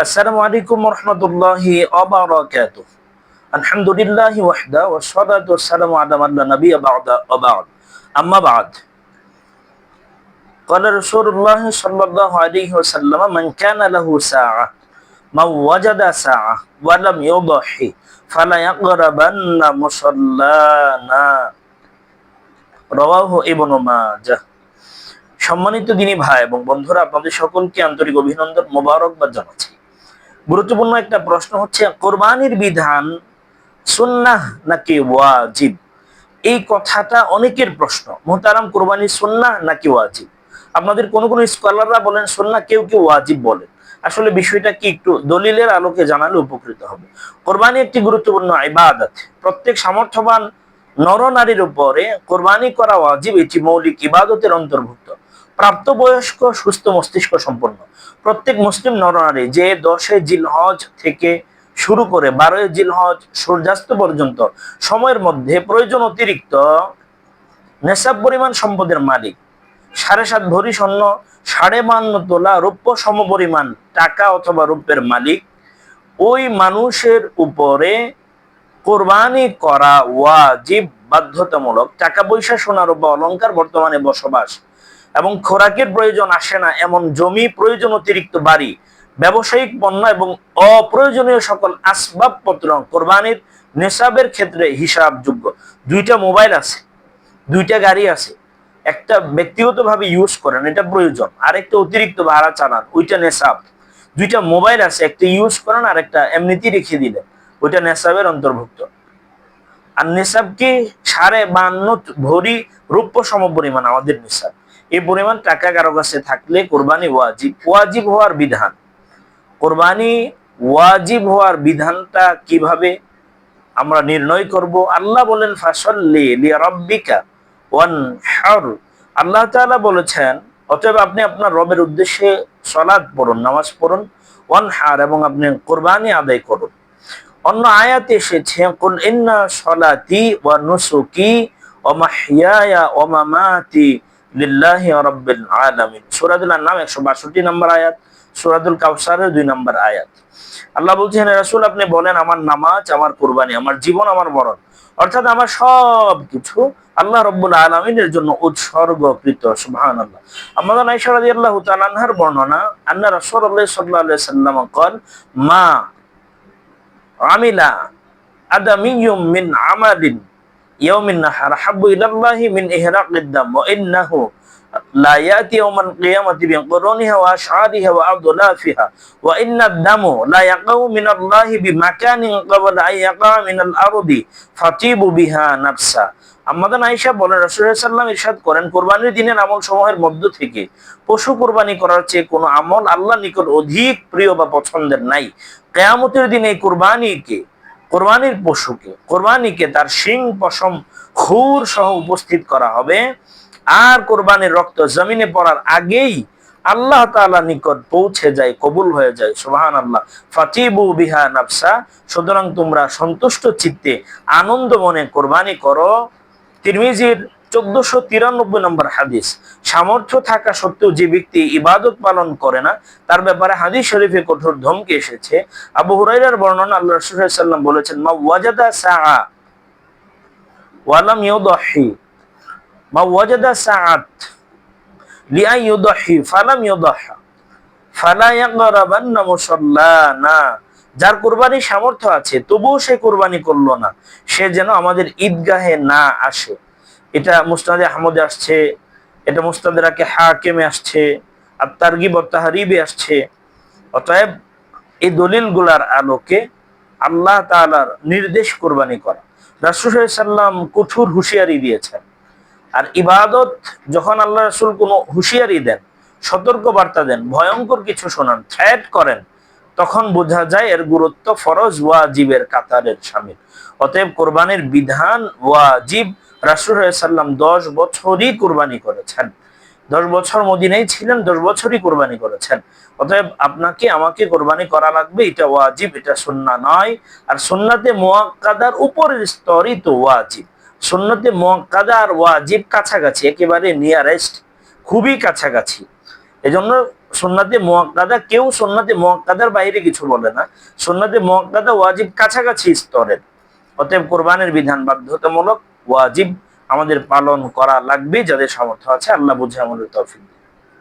السلام عليكم ورحمة الله وبركاته الحمد لله وحده والصلاة والسلام على من لا نبي بعد وبعد أما بعد قال رسول الله صلى الله عليه وسلم من كان له ساعة من وجد ساعة ولم يضحي فلا يقربن مصلانا রওয়াহু ইবনু মাজাহ সম্মানিত দিনী ভাই এবং বন্ধুরা আপনাদের সকলকে আন্তরিক অভিনন্দন মোবারকবাদ জানাচ্ছি গুরুত্বপূর্ণ একটা প্রশ্ন হচ্ছে, কোরবানির বিধান সুন্নাহ নাকি ওয়াজিব? এই কথাটা অনেকের প্রশ্ন। মোহতারাম, কোরবানি সুন্নাহ নাকি ওয়াজিব? আপনাদের কোন কোন স্কলাররা বলেন, সুন্নাহ কেউ কেউ ওয়াজিব বলেন আসলে বিষয়টা কি একটু দলিলের আলোকে জানালে উপকৃত হবে। কোরবানি একটি গুরুত্বপূর্ণ ইবাদত। প্রত্যেক সামর্থ্যবান নরনারীর উপরে কোরবানি করা ওয়াজিব, এটি মৌলিক ইবাদতের অন্তর্ভুক্ত। প্রাপ্তবয়স্ক, সুস্থ মস্তিষ্ক সম্পন্ন। প্রত্যেক মুসলিম নরনারী যে দশে জিলহজ থেকে শুরু করে বারোই জিলহজ সূর্যাস্ত পর্যন্ত সময়ের মধ্যে প্রয়োজন অতিরিক্ত নেশাব পরিমাণ সম্পদের মালিক। সাড়ে সাত ভরি স্বর্ণ, সাড়ে বান্ন তোলা রৌপ্য সমপরিমাণ টাকা অথবা রৌপ্যের মালিক। ওই মানুষের উপরে কোরবানি করা ওয়াজিব, বাধ্যতামূলক, টাকা পয়সা সোনার বা অলংকার বর্তমানে বসবাস এবং খোরাকের প্রয়োজন আসে না। এমন জমি, প্রয়োজন অতিরিক্ত বাড়ি, ব্যবসায়িক পণ্য এবং অপ্রয়োজনীয় সকল আসবাবপত্র কোরবানির নেশাবের ক্ষেত্রে হিসাবযোগ্য। দুইটা মোবাইল আছে, দুইটা গাড়ি আছে, একটা ব্যক্তিগতভাবে ইউজ করেন, এটা প্রয়োজন। আরেকটা অতিরিক্ত ভাড়া চালান, ওইটা নেশাব। দুইটা মোবাইল আছে, একটা ইউজ করেন আর একটা এমনিতেই রেখে দিলেন, ওইটা নেশাবের অন্তর্ভুক্ত। আর নেশাব কি সাড়ে বান্ন ভরি রূপ্য সম পরিমাণ আমাদের নেশাব। এই পরিমাণ টাকা কারও কাছে থাকলে কোরবানি ওয়াজিব ওয়াজিব হওয়ার বিধান। কোরবানি ওয়াজিব হওয়ার বিধানটা কীভাবে আমরা নির্ণয় করব? আল্লাহ বলেন ওয়ান আল্লাহ বলেছেন, অতএব আপনি আপনার রবের উদ্দেশ্যে সলাদ পড়ুন, নামাজ পড়ুন ওয়ান হার এবং আপনি কোরবানি আদায় করুন। অন্য আয়াতে এসেছে, কুল ইন্না সলাতি ওয়া নুসুকি ওয়া মাহইয়ায়া ওয়া লিল্লাহি রব্বিল আলামিন। সূরাতুল আনআম 162 নম্বর আয়াত, সূরাতুল কাউসারের 2 নম্বর আয়াত। আল্লাহ বলছেন রাসূল, আপনি বলেন, আমার নামাজ, আমার কুরবানি, আমার জীবন, আমার মরণ, অর্থাৎ আমার সব কিছু আল্লাহ রব্বুল আলমিনের জন্য উৎসর্গকৃত সুহান আল্লাহ আমাদের নাইসারাদি আল্লাহ তালানহার বর্ণনা আল্লাহ রসর আল্লাহ সাল্লাহ সাল্লাম কল, মা আমিলা আদামিয়ুম মিন আমালিন ইয়াউমিন নাহার হাব্বু ইলাল্লাহি মিন ইহরাকিদ দাম ওয়া ইন্নাহু লা ইয়াতি ইয়াউমাল কিয়ামাতি বি কুরুনিহা ওয়া আশআরিহা ওয়া আদলাফিহা ওয়া ইন্নাদ দামু লা ইয়াকাউ মিন আল্লাহি বি মাকানিন ক্বাবলা আন ইয়াকা মিনাল আমাদের আইসা বলেন, রাসূলুল্লাহ সাল্লাম ইরশাদ করেন, কোরবানির দিনের আমল সমূহের মধ্য থেকে পশু কোরবানি করার চেয়ে কোনো আমল আল্লাহ নিকট অধিক প্রিয় বা পছন্দের নাই। কেয়ামতের দিনে এই কোরবানির পশুকে, কোরবানিকে তার শিং, পশম, খুর সহ উপস্থিত করা হবে। আর কোরবানির রক্ত জমিনে পড়ার আগেই আল্লাহ তালা নিকট পৌঁছে যায়, কবুল হয়ে যায়। সুহান আল্লাহ ফাতিবু বিহা নাফসা। সুতরাং তোমরা সন্তুষ্ট চিত্তে আনন্দ মনে কোরবানি করো। তিরমিজির চোদ্দশো তিরানব্বই নম্বর হাদিস। সামর্থ্য থাকা সত্ত্বেও যে ব্যক্তি ইবাদত পালন করে না, তার ব্যাপারে হাদিস শরীফে কঠোর ধমকে এসেছে। আবু হুরাইরার বর্ণনা আল্লাহ রসুল সাল্লাম বলেছেন, মা ওয়াজাদা সাআ ওয়ালাম ইউদাহি। মা ওয়াজাদা সাআত লিআ ইউদাহি, ফালাম ইউদাহা। যার কোরবানির সামর্থ্য আছে, তবুও সে কোরবানি করল না। সে যেন আমাদের ঈদগাহে না আসে। এটা মুস্তাদে আহমদে আসছে, এটা মুস্তাদেরাকে হাকেমে আসছে, আর তারগিব তাহারিবে আসছে। অতএব এই দলিলগুলার আলোকে আল্লাহ তালার নির্দেশ কোরবানি করা। রাসুল সাল্লাম কঠোর হুঁশিয়ারি দিয়েছেন। আর ইবাদত যখন আল্লাহ রাসুল কোনো হুঁশিয়ারি দেন সতর্ক বার্তা দেন, ভয়ঙ্কর কিছু শোনান থ্রেট করেন, তখন বোঝা যায় এর গুরুত্ব ফরজ, ওয়াজিবের কাতারের সামিল অতএব কোরবানির বিধান ওয়াজিব রাসুল সাল্লাম দশ বছরই কোরবানি করেছেন। দশ বছর মদিনাই ছিলেন, দশ বছরই কোরবানি করেছেন। অতএব আপনাকে, আমাকে কোরবানি করা লাগবে, এটা ওয়াজিব, এটা সুন্না নয়। আর সুন্নাতে মোয়াক্কাদার উপরের স্তরই তো ওয়াজিব। সুন্নতে মোয়াক্কাদা আর ওয়াজিব কাছাকাছি, একেবারে নিয়ারেস্ট খুবই কাছাকাছি। এজন্য সুন্নাতে মোয়াক্কাদা, কেউ সুন্নাতে মোয়াক্কাদার বাইরে কিছু বলে না। সুন্নাতে মোয়াক্কাদা ওয়াজিব কাছাকাছি স্তরের। অতএব কোরবানের বিধান বাধ্যতামূলক। ওয়াজিব আমাদের পালন করা লাগবে যাদের সামর্থ্য আছে আল্লাহ বুঝে আমাদের তৌফিক।